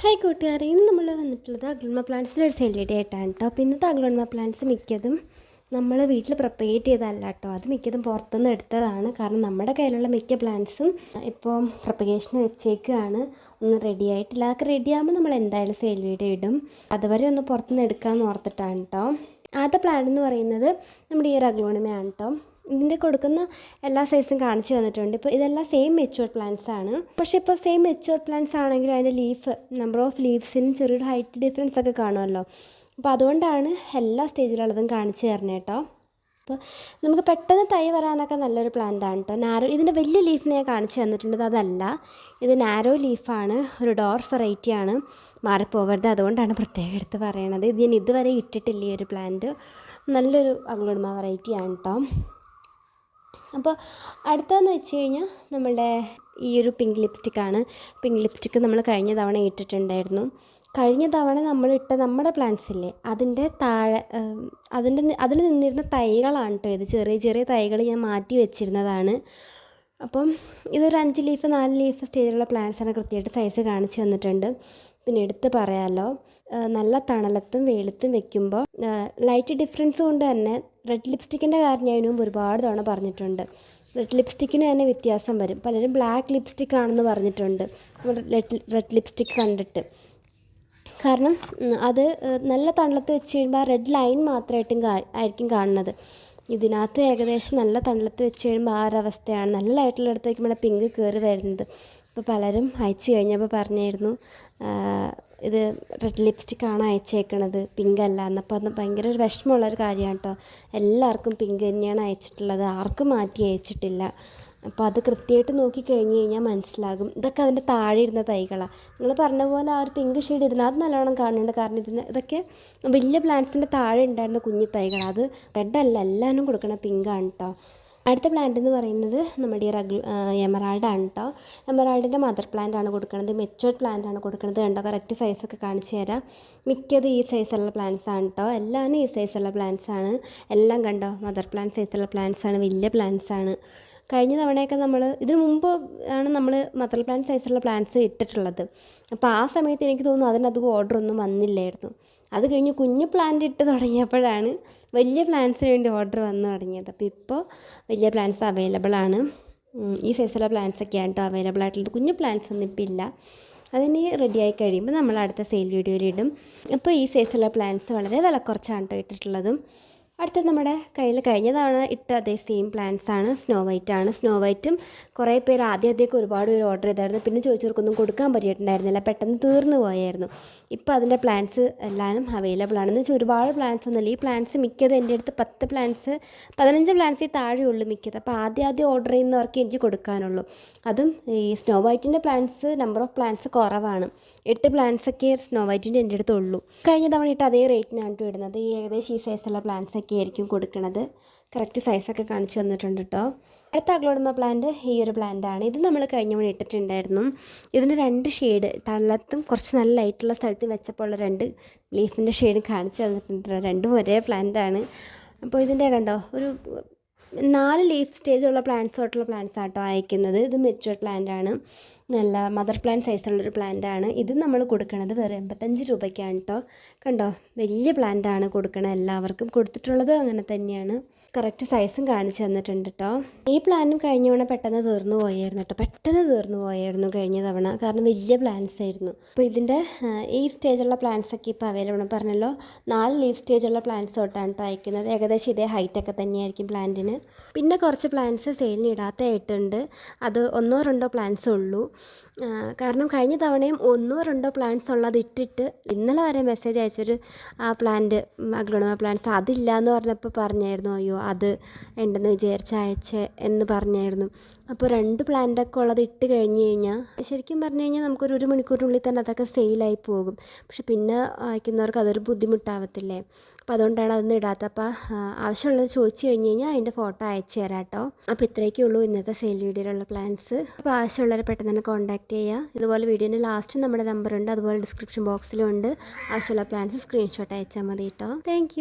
Hi കൂട്ടുകാരെ. ഇന്ന് നമ്മൾ വന്നിട്ടുള്ളത് അഗ്ലോൺമ പ്ലാന്റ്സിന്റെ ഒരു വീഡിയോ ആയിട്ടാണ് കേട്ടോ അപ്പോൾ ഇന്നത്തെ അഗ്ലോൺമ പ്ലാന്റ്സ് മിക്കതും നമ്മൾ വീട്ടിൽ പ്രൊപ്പഗേറ്റ് ചെയ്തതല്ല കേട്ടോ അത് മിക്കതും പുറത്തുനിന്ന് എടുത്തതാണ്. കാരണം നമ്മുടെ കയ്യിലുള്ള മിക്ക പ്ലാന്റ്സും ഇപ്പോൾ പ്രൊപ്പഗേഷന് വെച്ചേക്കുകയാണ് ഒന്ന് റെഡി ആയിട്ടില്ല അതൊക്കെ റെഡി ആകുമ്പോൾ നമ്മൾ എന്തായാലും സെയിൽ വീഡിയോ ഇടും. അതുവരെ ഒന്ന് പുറത്തുനിന്ന് എടുക്കാമെന്ന് ഓർത്തിട്ടാണ് കേട്ടോ ആദ്യത്തെ പ്ലാൻ എന്ന് പറയുന്നത് നമ്മുടെ ഈ ഒരു അഗ്ലോണിമയാണ് കേട്ടോ ഇതിന്റെ കൊടുക്കുന്ന എല്ലാ സൈസും കാണിച്ചു വന്നിട്ടുണ്ട് ഇപ്പോൾ ഇതെല്ലാം സെയിം മെച്ചുവർ പ്ലാന്റ്സ് ആണ്. പക്ഷേ ഇപ്പോൾ സെയിം മെച്ചുവർ പ്ലാന്റ്സ് ആണെങ്കിൽ അതിന്റെ ലീഫ് നമ്പർ ഓഫ് ലീവ്സിനും ചെറിയൊരു ഹൈറ്റ് ഡിഫറൻസ് ഒക്കെ കാണുമല്ലോ. അപ്പോൾ അതുകൊണ്ടാണ് എല്ലാ സ്റ്റേജിലുള്ളതും കാണിച്ചു തരണേ കേട്ടോ അപ്പോൾ നമുക്ക് പെട്ടെന്ന് തൈ വരാനൊക്കെ നല്ലൊരു പ്ലാന്റ് ആണ് കേട്ടോ നാരോ ഇതിന്റെ വലിയ ലീഫിനെ ഞാൻ കാണിച്ചു തന്നിട്ടുണ്ട്. അതല്ല ഇത് നാരോ ലീഫാണ് ഒരു ഡോർ വെറൈറ്റി ആണ്. മാറിപ്പോവരുത്. അതുകൊണ്ടാണ് പ്രത്യേകം എടുത്ത് പറയണത്. ഇത് ഞാൻ ഇതുവരെ ഇട്ടിട്ടില്ല ഈ ഒരു പ്ലാന്റ് നല്ലൊരു അഗ്ലോഡ്മ വെറൈറ്റി ആണ് കേട്ടോ അപ്പോൾ അടുത്തതെന്ന് വെച്ച് കഴിഞ്ഞാൽ നമ്മളുടെ ഈ ഒരു പിങ്ക് ലിപ്സ്റ്റിക്കാണ് പിങ്ക് ലിപ്സ്റ്റിക്ക് നമ്മൾ കഴിഞ്ഞ തവണ ഇട്ടിട്ടുണ്ടായിരുന്നു. കഴിഞ്ഞ തവണ നമ്മൾ ഇട്ട നമ്മുടെ പ്ലാന്റ്സ് ഇല്ലേ അതിന്റെ താഴെ അതിന്റെ അതിൽ നിന്നിരുന്ന തൈകളാണ് കേട്ടോ ഇത്. ചെറിയ ചെറിയ തൈകൾ ഞാൻ മാറ്റി വെച്ചിരുന്നതാണ്. അപ്പം ഇതൊരു അഞ്ച് ലീഫ് നാല് ലീഫ് സ്റ്റേജിലുള്ള പ്ലാന്റ്സാണ് കൃത്യമായിട്ട് സൈസ് കാണിച്ചു വന്നിട്ടുണ്ട് പിന്നെ എടുത്ത് പറയാമല്ലോ നല്ല തണലത്തും വെളുത്തും വെക്കുമ്പോൾ ലൈറ്റ് ഡിഫറൻസ് കൊണ്ട് തന്നെ റെഡ് ലിപ്സ്റ്റിക്കിന്റെ കാര്യം ഞാൻ മുമ്പ് ഒരുപാട് തവണ പറഞ്ഞിട്ടുണ്ട്. റെഡ് ലിപ്സ്റ്റിക്കിന് തന്നെ വ്യത്യാസം വരും. പലരും ബ്ലാക്ക് ലിപ്സ്റ്റിക് ആണെന്ന് പറഞ്ഞിട്ടുണ്ട്. റെഡ് ലിപ്സ്റ്റിക് കണ്ടിട്ട്. കാരണം അത് നല്ല തണലത്ത് വെച്ച് കഴിയുമ്പോൾ ആ റെഡ് ലൈൻ മാത്രമായിട്ടും ആയിരിക്കും കാണുന്നത്. ഇതിനകത്ത് ഏകദേശം നല്ല തണലത്ത് വെച്ച് കഴിയുമ്പോൾ ആ ഒരവസ്ഥയാണ് നല്ല ലൈറ്റുള്ള അടുത്ത് വയ്ക്കുമ്പോൾ പിങ്ക് കയറി വരുന്നത്. ഇപ്പോൾ പലരും അയച്ചു കഴിഞ്ഞപ്പോൾ പറഞ്ഞായിരുന്നു ഇത് റെഡ് ലിപ്സ്റ്റിക്കാണ് അയച്ചേക്കണത് പിങ്ക് അല്ല. എന്നപ്പോൾ അത് ഭയങ്കര ഒരു വിഷമമുള്ളൊരു കാര്യമാണ് കേട്ടോ എല്ലാവർക്കും പിങ്ക് തന്നെയാണ് അയച്ചിട്ടുള്ളത്. ആർക്കും മാറ്റി അയച്ചിട്ടില്ല. അപ്പോൾ അത് കൃത്യമായിട്ട് നോക്കി കഴിഞ്ഞ് കഴിഞ്ഞാൽ മനസ്സിലാകും. ഇതൊക്കെ അതിന്റെ താഴെ ഇരുന്ന തൈകളാണ് നിങ്ങൾ പറഞ്ഞ പോലെ ആ ഒരു പിങ്ക് ഷെയ്ഡ് ഇതിനകത്ത് നല്ലോണം കാണുന്നുണ്ട്. കാരണം ഇതിന് ഇതൊക്കെ വലിയ പ്ലാന്റ്സിന്റെ താഴെ ഉണ്ടായിരുന്ന കുഞ്ഞു തൈകൾ അത് റെഡ് അല്ല. എല്ലാവരും കൊടുക്കണ പിങ്കാണ് കേട്ടോ അടുത്ത പ്ലാന്റ് എന്ന് പറയുന്നത് നമ്മുടെ ഈ റഗ് എമറാൾഡ് ആണ് കേട്ടോ എമറാൾഡിന്റെ മദർ പ്ലാന്റ് ആണ് കൊടുക്കുന്നത് മെച്ചുവർഡ് പ്ലാന്റ് ആണ് കൊടുക്കുന്നത് കണ്ടോ? കറക്റ്റ് സൈസൊക്കെ കാണിച്ചു തരാം. മിക്കത് ഈ സൈസുള്ള പ്ലാന്റ്സ് ആണ് കേട്ടോ എല്ലാം ഈ സൈസുള്ള പ്ലാന്റ്സ് ആണ്. എല്ലാം കണ്ടോ? മദർ പ്ലാന്റ് സൈസുള്ള പ്ലാന്റ്സ് ആണ്. വലിയ പ്ലാന്റ്സ് ആണ്. കഴിഞ്ഞ തവണയൊക്കെ നമ്മൾ ഇതിനു മുമ്പ് ആണ് നമ്മൾ മദർ പ്ലാന്റ് സൈസുള്ള പ്ലാന്റ്സ് ഇട്ടിട്ടുള്ളത്. അപ്പോൾ ആ സമയത്ത് എനിക്ക് തോന്നുന്നു അതിനധികം ഓർഡർ ഒന്നും വന്നില്ലായിരുന്നു. അത് കഴിഞ്ഞ് കുഞ്ഞു പ്ലാന്റ് ഇട്ട് തുടങ്ങിയപ്പോഴാണ് വലിയ പ്ലാന്റ്സിന് വേണ്ടി ഓർഡർ വന്നു തുടങ്ങിയത്. അപ്പോൾ ഇപ്പോൾ വലിയ പ്ലാന്റ്സ് അവൈലബിൾ ആണ്. ഈ സൈസുള്ള പ്ലാന്റ്സ് ഒക്കെയാണ് കേട്ടോ അവൈലബിൾ ആയിട്ടുള്ളത്. കുഞ്ഞു പ്ലാന്റ്സ് ഒന്നും ഇപ്പോൾ ഇല്ല. അതിന് റെഡിയായി കഴിയുമ്പോൾ നമ്മൾ അടുത്ത സെയിൽ വീഡിയോയിൽ ഇടും. അപ്പോൾ ഈ സൈസുള്ള പ്ലാന്റ്സ് വളരെ വില കുറച്ചാണ് കേട്ടോ ഇട്ടിട്ടുള്ളതും. അടുത്ത നമ്മുടെ കയ്യിൽ കഴിഞ്ഞ തവണ ഇട്ട അതേ സെയിം പ്ലാന്റ്സ് ആണ് സ്നോ വൈറ്റ് ആണ്. സ്നോ വൈറ്റും കുറേ പേര് ആദ്യം ആദ്യമൊക്കെ ഒരുപാട് പേര് ഓർഡർ ചെയ്തായിരുന്നു. പിന്നെ ചോദിച്ചവർക്കൊന്നും കൊടുക്കാൻ പറ്റിയിട്ടുണ്ടായിരുന്നില്ല. പെട്ടെന്ന് തീർന്നു പോയായിരുന്നു. ഇപ്പോൾ അതിന്റെ പ്ലാന്റ്സ് എല്ലാവരും അവൈലബിൾ ആണെന്ന് വെച്ചാൽ ഒരുപാട് പ്ലാന്റ്സ് ഒന്നുമില്ല. ഈ പ്ലാന്റ്സ് മിക്കത് എന്റെ അടുത്ത് പത്ത് പ്ലാന്റ്സ് പതിനഞ്ച് പ്ലാന്റ്സ് ഈ താഴെയുള്ളൂ മിക്കത്. അപ്പോൾ ആദ്യം ആദ്യം ഓർഡർ ചെയ്യുന്നവർക്ക് എനിക്ക് കൊടുക്കാനുള്ളൂ. അതും ഈ സ്നോ വൈറ്റിന്റെ പ്ലാന്റ്സ് നമ്പർ ഓഫ് പ്ലാന്റ്സ് കുറവാണ്. എട്ട് പ്ലാന്റ്സൊക്കെ സ്നോ വൈറ്റിന്റെ എന്റെ അടുത്തുള്ളൂ. കഴിഞ്ഞ തവണ ഇട്ട് അതേ റേറ്റിനാണ് ഇടുന്നത്. ഈ ഏകദേശം ഈ സൈസുള്ള പ്ലാന്റ്സ് ഒക്കെ ആയിരിക്കും കൊടുക്കുന്നത് കറക്റ്റ് സൈസൊക്കെ കാണിച്ചു തന്നിട്ടുണ്ട് കേട്ടോ അടുത്ത അഗ്ലോഡമ പ്ലാന്റ് ഈ ഒരു പ്ലാന്റ് ആണ്. ഇത് നമ്മൾ കഴിഞ്ഞ മണി ഇട്ടിട്ടുണ്ടായിരുന്നു. ഇതിന് രണ്ട് ഷെയ്ഡ് തണലത്തും കുറച്ച് നല്ല ലൈറ്റുള്ള സ്ഥലത്ത് വെച്ചപ്പോൾ ഉള്ള രണ്ട് ലീഫിന്റെ ഷെയ്ഡ് കാണിച്ചു തന്നിട്ടുണ്ട് രണ്ടും ഒരേ പ്ലാന്റ് ആണ്. അപ്പോൾ ഇതിന്റെ കണ്ടോ ഒരു നാല് ലീഫ് സ്റ്റേജുള്ള പ്ലാന്റ്സ് തൊട്ടുള്ള പ്ലാന്റ്സ് ആട്ടോ അയക്കുന്നത്. ഇത് മെച്ചുവർ പ്ലാന്റ് ആണ്. നല്ല മദർ പ്ലാന്റ് സൈസുള്ളൊരു പ്ലാന്റ് ആണ്. ഇത് നമ്മൾ കൊടുക്കുന്നത് വെറും എൺപത്തഞ്ച് രൂപയ്ക്കാണ് കേട്ടോ കണ്ടോ? വലിയ പ്ലാന്റ് ആണ് കൊടുക്കണത്. എല്ലാവർക്കും കൊടുത്തിട്ടുള്ളത് അങ്ങനെ തന്നെയാണ്. കറക്റ്റ് സൈസും കാണിച്ചു തന്നിട്ടുണ്ട് കേട്ടോ ഈ പ്ലാനും കഴിഞ്ഞ തവണ പെട്ടെന്ന് തീർന്നു പോയായിരുന്നു കേട്ടോ പെട്ടെന്ന് തീർന്നു പോയായിരുന്നു കഴിഞ്ഞ തവണ. കാരണം വലിയ പ്ലാൻസ് ആയിരുന്നു. അപ്പോൾ ഇതിന്റെ ഈ സ്റ്റേജുള്ള പ്ലാൻസൊക്കെ ഇപ്പോൾ അവൈലബിൾ പറഞ്ഞല്ലോ നാല് ലീഫ് സ്റ്റേജുള്ള പ്ലാൻസ് തൊട്ടാണ് കേട്ടോ അയക്കുന്നത്. ഏകദേശം ഇതേ ഹൈറ്റ് ഒക്കെ തന്നെയായിരിക്കും പ്ലാന്റിന് പിന്നെ കുറച്ച് പ്ലാൻസ് സെയിലിന് ഇടാത്തതായിട്ടുണ്ട്. അത് ഒന്നോ രണ്ടോ പ്ലാൻസ് ഉള്ളൂ. കാരണം കഴിഞ്ഞ തവണയും ഒന്നോ രണ്ടോ പ്ലാന്റ്സ് ഉള്ളത് ഇട്ടിട്ട് ഇന്നലെ വരെ മെസ്സേജ് അയച്ചൊരു ആ പ്ലാന്റ് അഗ്ലോണമ പ്ലാന്റ്സ് അതില്ല എന്ന് പറഞ്ഞപ്പോൾ പറഞ്ഞായിരുന്നു അയ്യോ അത് ഉണ്ടെന്ന് വിചാരിച്ച് അയച്ചേ എന്ന് പറഞ്ഞായിരുന്നു. അപ്പോൾ രണ്ട് പ്ലാന്റൊക്കെ ഉള്ളത് ഇട്ട് കഴിഞ്ഞ് കഴിഞ്ഞാൽ ശരിക്കും പറഞ്ഞു കഴിഞ്ഞാൽ നമുക്കൊരു ഒരു മണിക്കൂറിനുള്ളിൽ തന്നെ അതൊക്കെ സെയിലായി പോകും. പക്ഷെ പിന്നെ അയക്കുന്നവർക്ക് അതൊരു ബുദ്ധിമുട്ടാവത്തില്ലേ? അപ്പോൾ അതുകൊണ്ടാണ് അതൊന്നും ഇടാത്ത അപ്പോൾ ആവശ്യമുള്ളത് ചോദിച്ചു കഴിഞ്ഞ് കഴിഞ്ഞാൽ അതിന്റെ ഫോട്ടോ അയച്ചു തരാം കേട്ടോ. അപ്പോൾ ഇത്രയൊക്കെ ഉള്ളൂ ഇന്നത്തെ സെയിൽ വീഡിയോയിലുള്ള പ്ലാൻസ്. അപ്പോൾ ആവശ്യമുള്ളവരെ പെട്ടെന്ന് തന്നെ കോൺടാക്ട് ചെയ്യുക. ഇതുപോലെ വീഡിയോന്റെ ലാസ്റ്റ് നമ്മുടെ നമ്പർ ഉണ്ട്. അതുപോലെ ഡിസ്ക്രിപ്ഷൻ ബോക്സിലും ഉണ്ട്. ആവശ്യമുള്ള പ്ലാൻസ് സ്ക്രീൻഷോട്ട് അയച്ചാൽ മതി കേട്ടോ. താങ്ക്